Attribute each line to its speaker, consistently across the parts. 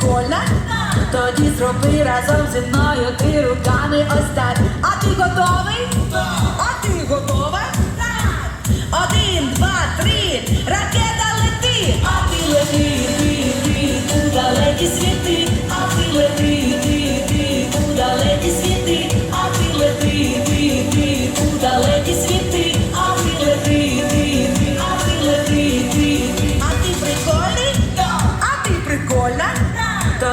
Speaker 1: прикольна, тоді зроби разом зі мною ти руками ось а ти готова.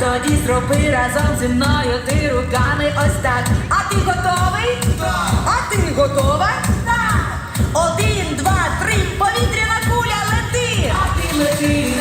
Speaker 1: Тоді зроби разом зі мною ти руками ось так. А ти готовий? Так. А ти готова? Так. Один, два, три, повітряна куля лети. А ти лети.